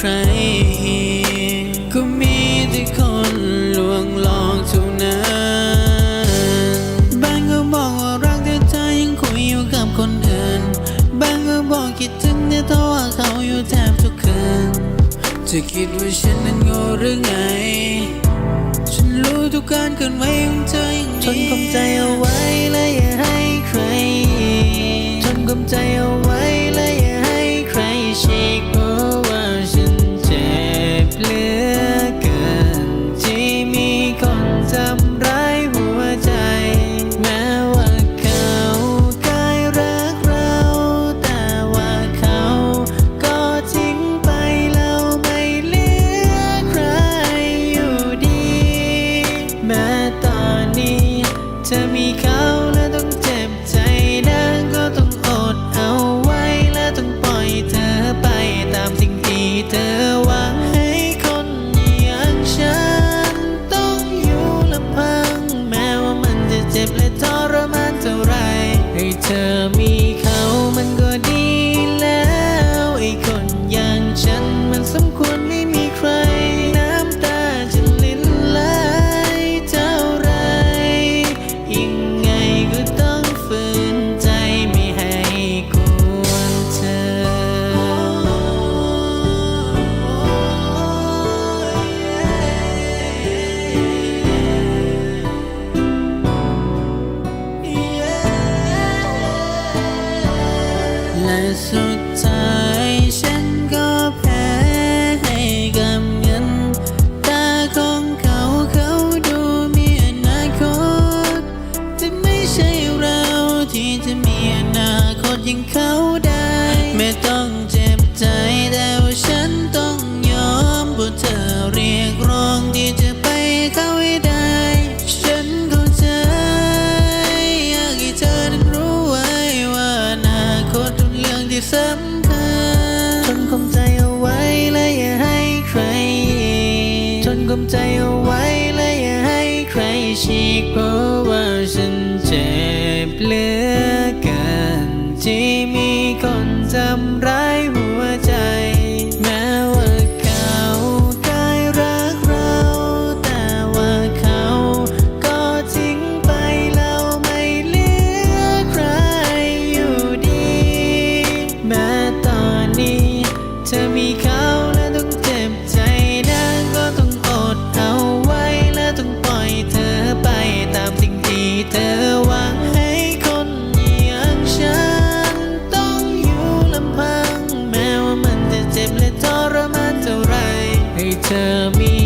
ใคร ก็มีแต่คนลวงหลอกเท่านั้นบางก็บอกว่ารักแต่เธอยังคุยอยู่กับคนอื่นบางก็บอกคิดถึงแต่ตัวเขาอยู่แทบทุกคืนจะคิดว่าฉันนั้นโง่หรือไง ฉันรู้ทุกการเคลื่อนไหวของเธออย่งนี้ทนความใจเอาไว้และอย่าให้ใครทนความใจเอาไว้ tell me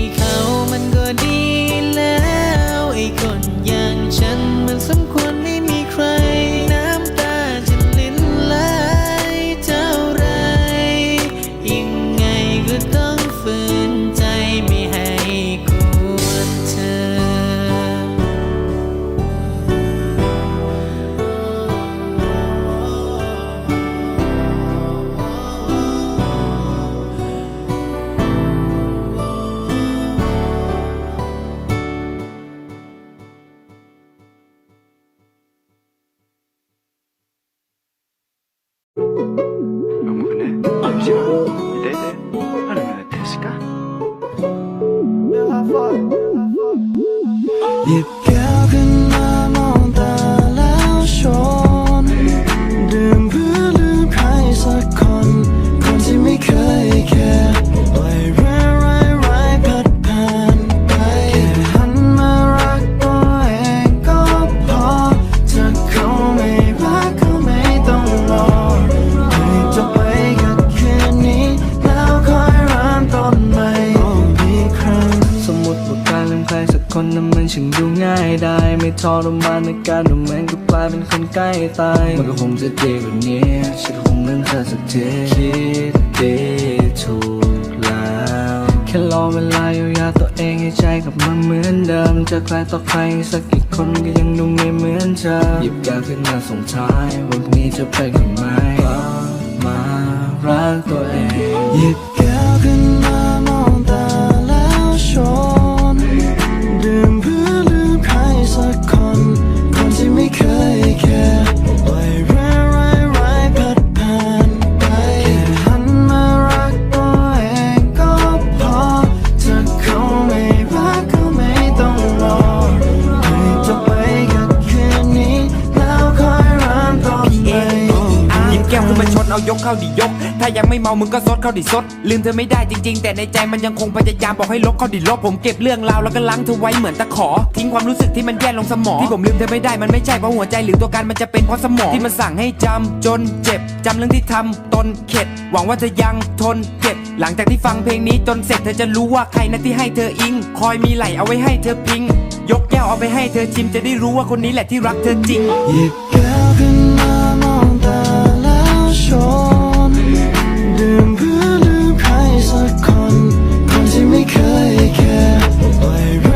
ใกล้ตายมันก็คงจะดีกว่านี้ฉันคงลืมเธอสักทีคิดดีถูกแล้วแค่รอเวลาเยียวยาตัวเองให้ใจกลับมาเหมือนเดิมจะใครต่อใครสักกี่คนก็ยังดูไม่เหมือนเธอหยิบแก้วขึ้นมาส่งท้ายวันพรุ่งนี้จะเป็นคนไหมกลับมารักตัวเองหยิบแก้วขึ้น เอายกเข้าดิยก ถ้ายังไม่เมามึงก็ซดเข้าดิซด ลืมเธอไม่ได้จริงๆ แต่ในใจมันยังคงพยายามบอกให้ลบเข้าดิลบ ผมเก็บเรื่องราวแล้วก็ล้างเธอไว้เหมือนตะขอ ทิ้งความรู้สึกที่มันแย่ลงสมอง ที่ผมลืมเธอไม่ได้มันไม่ใช่เพราะหัวใจหรือตัวการมันจะเป็นเพราะสมองที่มันสั่งให้จำจนเจ็บจำเรื่องที่ทำตนเข็ด หวังว่าเธอยังทนเก็บ หลังจากที่ฟังเพลงนี้จนเสร็จเธอจะรู้ว่าใครนะที่ให้เธออิง คอยมีไหลเอาไว้ให้เธอพิง ยกแก้วเอาไปให้เธอชิมจะได้รู้ว่าคนนี้แหละที่รักเธอจริงหยิบแก้วขึ้นมามองตา นดื่มเพื่อลืมใครสักคน คนที่ไม่เคยแค่ปล่อย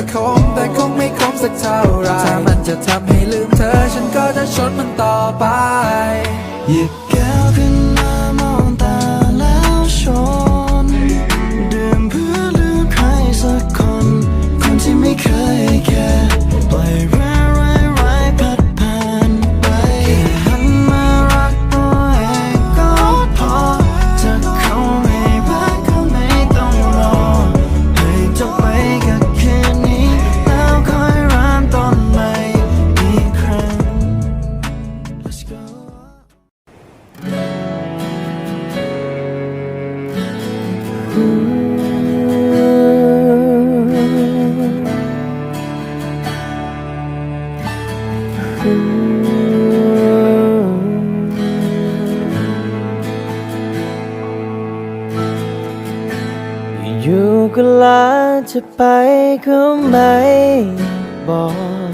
จะคมแต่คงไม่คมสักเท่าไรถ้ามันจะทำให้ลืมเธอ ฉันก็จะชนมันต่อไป หยิบแก้วขึ้นมามองตาแล้วชนดื่มเพื่อลืมใครสักคน คนที่ไม่เคย ก็ไม่บอก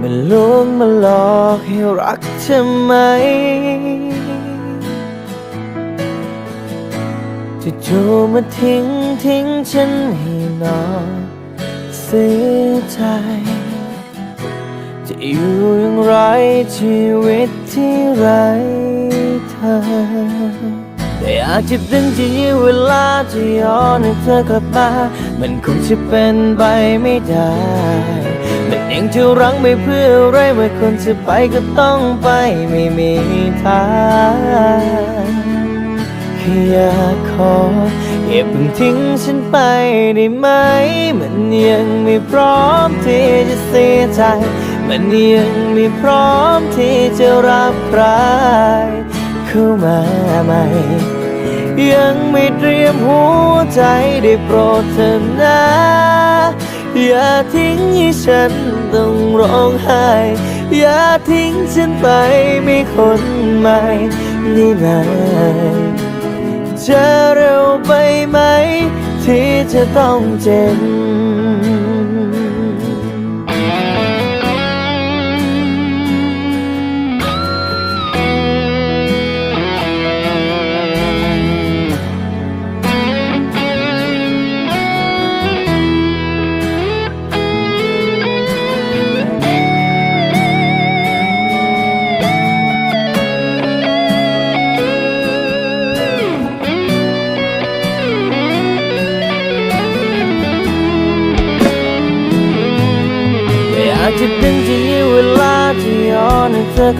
มันลวงมาหลอกให้รักเธอไหมจะจูมาทิ้งทิ้งฉันให้นอนเสียใจ จะอยู่อย่างไรชีวิตที่ไร้เธอ แต่อาจจะดึงจะยื้อเวลาจะย้อนให้เธอกลับมา มันคงจะเป็นไปไม่ได้มันยังจะรั้งไม่เพื่ออะไรเมื่อคนจะไปก็ต้องไปไม่มีทางแค่อยากขออย่าเพิ่งทิ้งฉันไปได้ไหม มันยังไม่พร้อมที่จะเสียใจ มันยังไม่พร้อมที่จะรับใคร เข้ามาใหม่ ยังไม่เตรียมหัวใจได้โปรดเถอะนะ อย่าทิ้งให้ฉันต้องร้องไห้ อย่าทิ้งฉันไปมีคนใหม่ได้ไหมจะเร็วไปไหม ที่จะต้องเจ็บ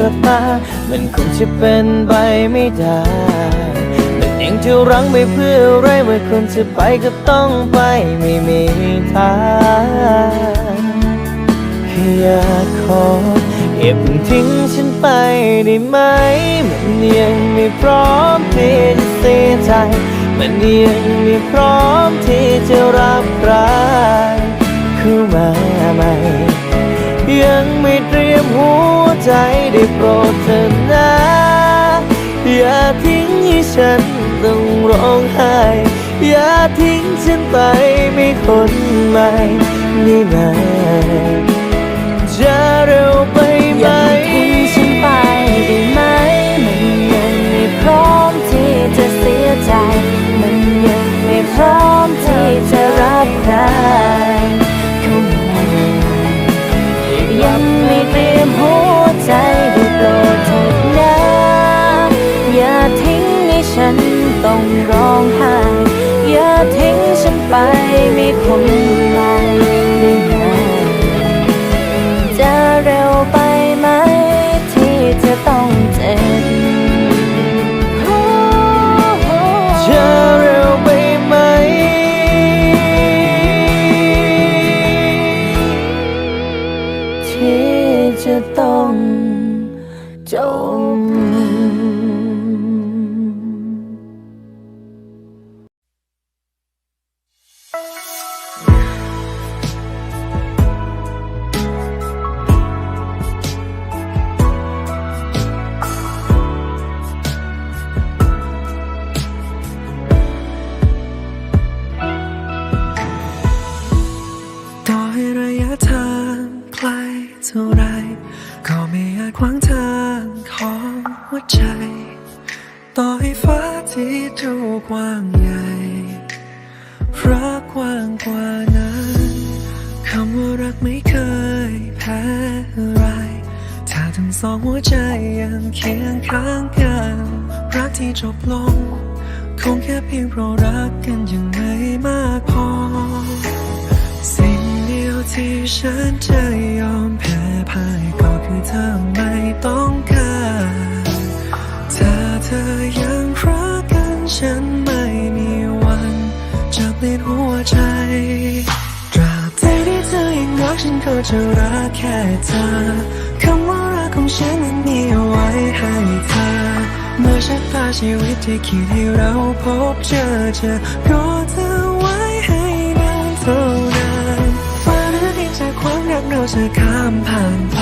ให้เธอกลับมามันคงจะเป็นไปไม่ได้มันยังจะรั้งไม่เพื่ออะไรเมื่อคนจะไปก็ต้องไปไม่มีทางแค่อยากขออย่าเพิ่งทิ้งฉันไปได้ไหม มันยังไม่พร้อมที่จะเสียใจ มันยังไม่พร้อมที่จะรับใครเข้ามาใหม่ ยังไม่เตรียมหัวใจได้โปรดเถอะนะ อย่าทิ้งให้ฉันต้องร้องไห้ อย่าทิ้งฉันไปไม่คนใหม่ได้ไยแพ้อะไร ถ้าทั้งสองหัวใจยังเคียงข้างกัน รักที่จบลง คงแค่เพียงเพราะรักกันยังไม่มากพอ สิ่งเดียวที่ฉันจะยอมแพ้พ่ายก็คือเธอไม่ต้องการถ้าเธอยังรักกันฉันไม่มีวันจะเปลี่ยนหัวใจ กฉันก็จะรักแค่เธอคำว่ารักของฉันนั้นมีเอาไว้ให้เธอเมื่อชะตาชีวิตที่คิดให้เราพบเจอเจอก็เธอไว้ให้นานเท่านั้นฟ้าหรือดินจากความรักเราจะข้ามผ่านไป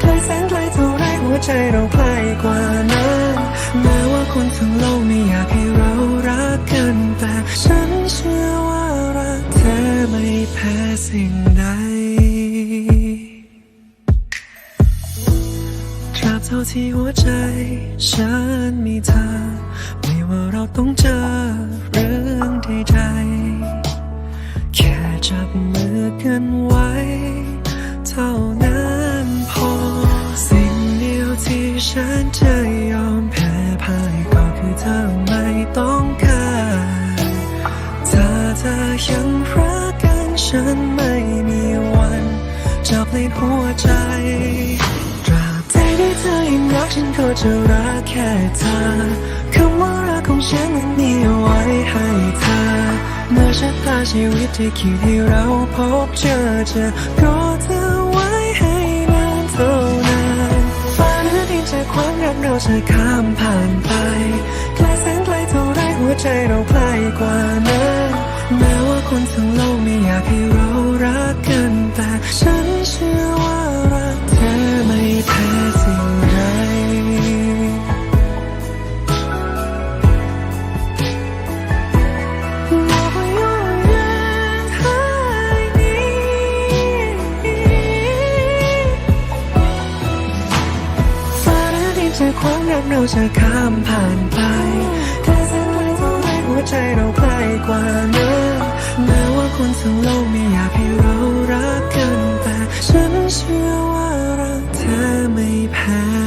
ไกลแสนไกลเท่าไรหัวใจเราใกล้กว่านั้นแม้ว่าคนทั้งโลกไม่อยากให้เรารักกันแต่ฉันเชื่อว่ารัก ไม่แพ้สิ่งใดตราบเท่าที่หัวใจ ฉันมีเธอ ไม่ว่าเราต้องเจอเรื่องใดๆ แค่จับมือกันไว้ เท่านั้นพอ สิ่งเดียวที่ฉันจะยอมแพ้พ่ายก็คือเธอไม่ต้องการถ้าเธอยัง ฉันไม่มีวันจะเปลี่ยนหัวใจตราบใดที่เธอยังรักฉันก็จะรักแค่เธอคำว่ารักของฉันนั้นมีไว้ให้เธอเมื่อชะตาชีวิตที่คิดให้เราพบเจอเจอก็เธอไว้ให้นานเท่านั้นฟ้าหรือดินจากความรักเราจะข้ามผ่านไปไกลแสนไกลเท่าไรหัวใจเราใกล้กว่านั้นแม้ว่า คนทั้งโลกไม่อยากให้เรารักกัน แต่ฉันเชื่อว่ารักเธอไม่แพ้สิ่งใดฟ้าและดินจากความรักเราจะข้ามผ่านไป แค่แสนไกลเท่าไรหัวใจเราใกล้กว่านั้น ทั้งโลกไม่อยากให้เรารักกันแต่ฉันเชื่อว่ารักเธอไม่แพ้